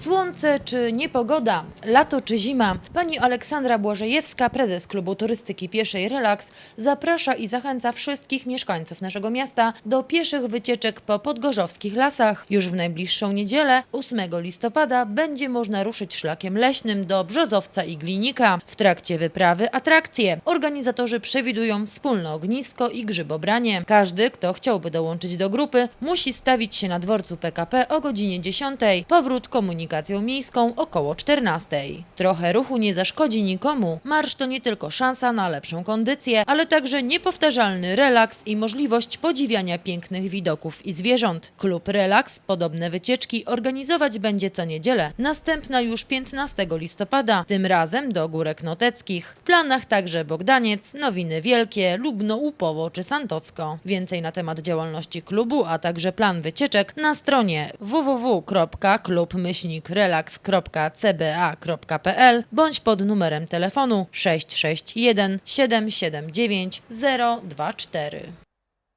Słońce czy niepogoda, lato czy zima. Pani Aleksandra Błażejewska, prezes klubu turystyki pieszej Relax, zaprasza i zachęca wszystkich mieszkańców naszego miasta do pieszych wycieczek po podgorzowskich lasach. Już w najbliższą niedzielę, 8 listopada, będzie można ruszyć szlakiem leśnym do Brzozowca i Glinika. W trakcie wyprawy atrakcje. Organizatorzy przewidują wspólne ognisko i grzybobranie. Każdy, kto chciałby dołączyć do grupy, musi stawić się na dworcu PKP o godzinie 10. Powrót komunikacją miejską około 14. Trochę ruchu nie zaszkodzi nikomu. Marsz to nie tylko szansa na lepszą kondycję, ale także niepowtarzalny relaks i możliwość podziwiania pięknych widoków i zwierząt. Klub Relaks podobne wycieczki organizować będzie co niedzielę. Następna już 15 listopada, tym razem do Górek Noteckich. W planach także Bogdaniec, Nowiny Wielkie, Lubno Łupowo czy Santocko. Więcej na temat działalności klubu, a także plan wycieczek na stronie www.klubmyślnikrelax.cba.pl bądź pod numerem telefonu 661 779 024.